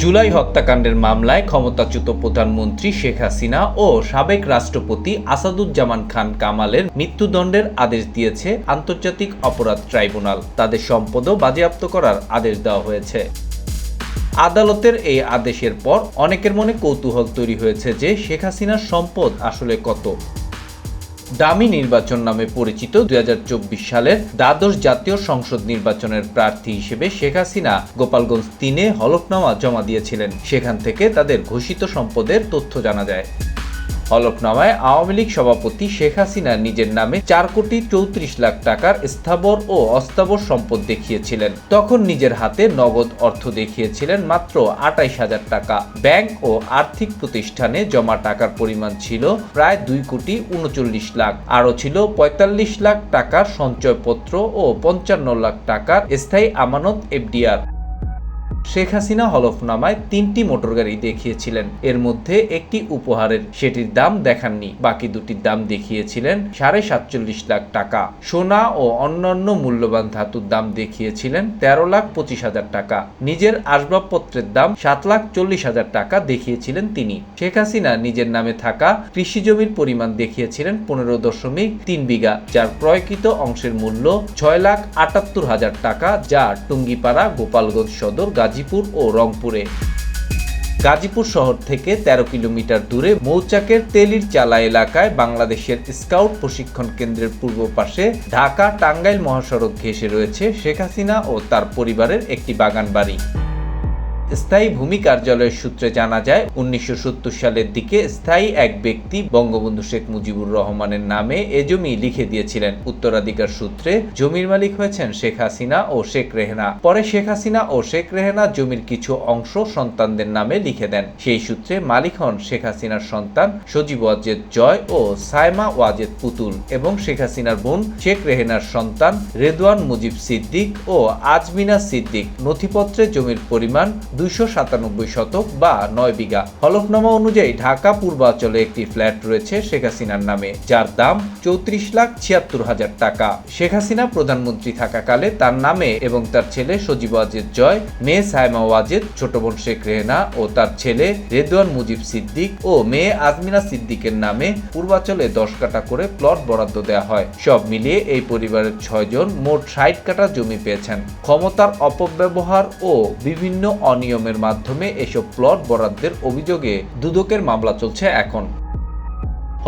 জুলাই হত্যাকাণ্ডের মামলায় ক্ষমতাচ্যুত প্রধানমন্ত্রী শেখ হাসিনা ও সাবেক রাষ্ট্রপতি আসাদুজ্জামান খান কামালের মৃত্যুদণ্ডের আদেশ দিয়েছে আন্তর্জাতিক অপরাধ ট্রাইব্যুনাল। তাদের সম্পদও বাজেয়াপ্ত করার আদেশ দেওয়া হয়েছে। আদালতের এই আদেশের পর অনেকের মনে কৌতূহল তৈরি হয়েছে যে শেখ হাসিনার সম্পদ আসলে কত। দামি নির্বাচন নামে পরিচিত দু হাজার চব্বিশ সালের দ্বাদশ জাতীয় সংসদ নির্বাচনের প্রার্থী হিসেবে শেখ হাসিনা গোপালগঞ্জ তিনে হলফনামা জমা দিয়েছিলেন। সেখান থেকে তাদের ঘোষিত সম্পদের তথ্য জানা যায়। হলফনামায় আওয়ামী লীগ সভাপতি শেখ হাসিনা নিজের নামে চার কোটি চৌত্রিশ লাখ টাকার স্থাবর ও অস্থাবর সম্পদ দেখিয়েছিলেন। তখন নিজের হাতে নগদ অর্থ দেখিয়েছিলেন মাত্র আটাইশ হাজার টাকা। ব্যাংক ও আর্থিক প্রতিষ্ঠানে জমা টাকার পরিমাণ ছিল প্রায় দুই কোটি উনচল্লিশ লাখ। আরও ছিল পঁয়তাল্লিশ লাখ টাকার সঞ্চয়পত্র ও পঞ্চান্ন লাখ টাকার স্থায়ী আমানত এফডিআর। শেখ হাসিনা হলফনামায় তিনটি মোটরগাড়ি দেখিয়েছিলেন। এর মধ্যে একটি উপহারের। সেটির দাম দেখাননি। বাকি দুটির দাম দেখিয়েছিলেন সাড়ে সাতচল্লিশ লাখ টাকা। সোনা ও অন্যান্য মূল্যবান ধাতুর দাম দেখিয়েছিলেন তেরো লাখ পঁচিশ হাজার টাকা। নিজের আসবাবপত্রের দাম সাত লাখ চল্লিশ হাজার টাকা দেখিয়েছিলেন তিনি। শেখ হাসিনা নিজের নামে থাকা কৃষি জমির পরিমাণ দেখিয়েছিলেন পনেরো দশমিক তিন বিঘা, যার ক্রয়কৃত অংশের মূল্য ছয় লাখ আটাত্তর হাজার টাকা, যা টুঙ্গিপাড়া গোপালগঞ্জ সদর গাজীপুর ও রংপুরে। গাজীপুর শহর থেকে ১৩ কিলোমিটার দূরে মৌচাকের তেলির চালা এলাকায় বাংলাদেশের স্কাউট প্রশিক্ষণ কেন্দ্রের পূর্ব পাশে ঢাকা টাঙ্গাইল মহাসড়ক ঘেঁষে রয়েছে শেখ হাসিনা ও তার পরিবারের একটি বাগান বাড়ি স্থায়ী ভূমি কার্যালয়ের সূত্রে জানা যায়, উনিশশো সত্তর সালের দিকে স্থায়ী এক ব্যক্তি বঙ্গবন্ধু শেখ মুজিবুর রহমানের নামে এ জমি লিখে দিয়েছিলেন। উত্তরাধিকার সূত্রে জমির মালিক হয়েছেন শেখ হাসিনা ও শেখ রেহেনা। পরে শেখ হাসিনা ও শেখ রেহেনা জমির কিছু অংশ সন্তানদের নামে লিখে দেন। সেই সূত্রে মালিক হন শেখ হাসিনার সন্তান সজীব ওয়াজেদ জয় ও সাইমা ওয়াজেদ পুতুল এবং শেখ হাসিনার বোন শেখ রেহেনার সন্তান রেদওয়ান মুজিব সিদ্দিক ও আজমিনা সিদ্দিক নথিপত্রে জমির পরিমাণ দুইশো সাতানব্বই শতক বা নয় বিঘা। হলফনামা অনুযায়ী ঢাকা পূর্বাঞ্চলে একটি ফ্ল্যাট রয়েছে শেখ হাসিনার নামে, যার দাম চৌত্রিশ লাখ ছিয়াত্তর হাজার টাকা। শেখ হাসিনা প্রধানমন্ত্রী থাকাকালে তার নামে এবং তার ছেলে সজীব ওয়াজেদ জয়, মেয়ে সাইমা ওয়াজেদ, ছোট বোন শেখ রেহনা ও তার ছেলে রেদওয়ান মুজিব সিদ্দিক ও মেয়ে আজমিনা সিদ্দিকের নামে পূর্বাঞ্চলে দশ কাটা করে প্লট বরাদ্দ দেওয়া হয়। সব মিলিয়ে এই পরিবারের ছয়জন মোট ষাট কাটা জমি পেয়েছেন। ক্ষমতার অপব্যবহার ও বিভিন্ন অনিয়মের মাধ্যমে এসব প্লট বরাদ্দের অভিযোগে দুদকের মামলা চলছে এখন।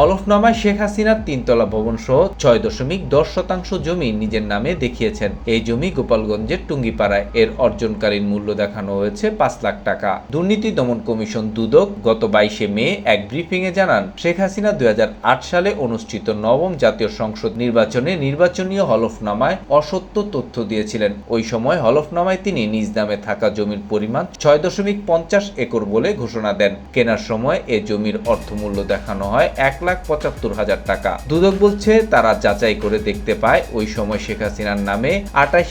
হলফনামায় শেখ হাসিনার তিনতলা ভবন সহ ছয় দশমিক দশ শতাংশ জমি নিজের নামে দেখিয়েছেন। এই জমি গোপালগঞ্জের টুঙ্গিপাড়ায়। এর অর্জনকারীর মূল্য দেখানো হয়েছে পাঁচ লাখ টাকা। দুর্নীতি দমন কমিশন দুদক গত বাইশে মে এক ব্রিফিংয়ে জানান, শেখ হাসিনা দু হাজার আট সালে অনুষ্ঠিত নবম জাতীয় সংসদ নির্বাচনে নির্বাচনীয় হলফনামায় অসত্য তথ্য দিয়েছিলেন। ওই সময় হলফনামায় তিনি নিজ নামে থাকা জমির পরিমাণ ছয় দশমিক পঞ্চাশ একর বলে ঘোষণা দেন। কেনার সময় এ জমির অর্থমূল্য দেখানো হয় এক লাখ পঁচাত্তর হাজার টাকা। দুদক বলছে, তারা যাচাই করে দেখতে পায়, ওই সময় শেখ হাসিনার নামে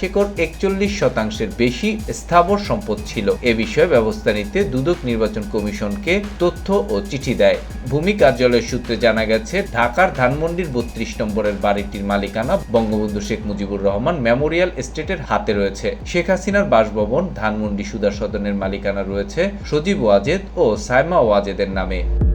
একর একচল্লিশ শতাংশের বেশি স্থাবর সম্পদ ছিল। এ বিষয়ে ব্যবস্থা নিতে দুদক নির্বাচন কমিশনকে তথ্য ও চিঠি দেয়। ভূমি কার্যালয়ের সূত্রে জানা গেছে, ঢাকার ধানমন্ডির বত্রিশ নম্বরের বাড়িটির মালিকানা বঙ্গবন্ধু শেখ মুজিবুর রহমান মেমোরিয়াল এস্টেটের হাতে রয়েছে। শেখ হাসিনার বাসভবন ধানমন্ডি সুদা সদনের মালিকানা রয়েছে সজীব ওয়াজেদ ও সাইমা ওয়াজেদের নামে।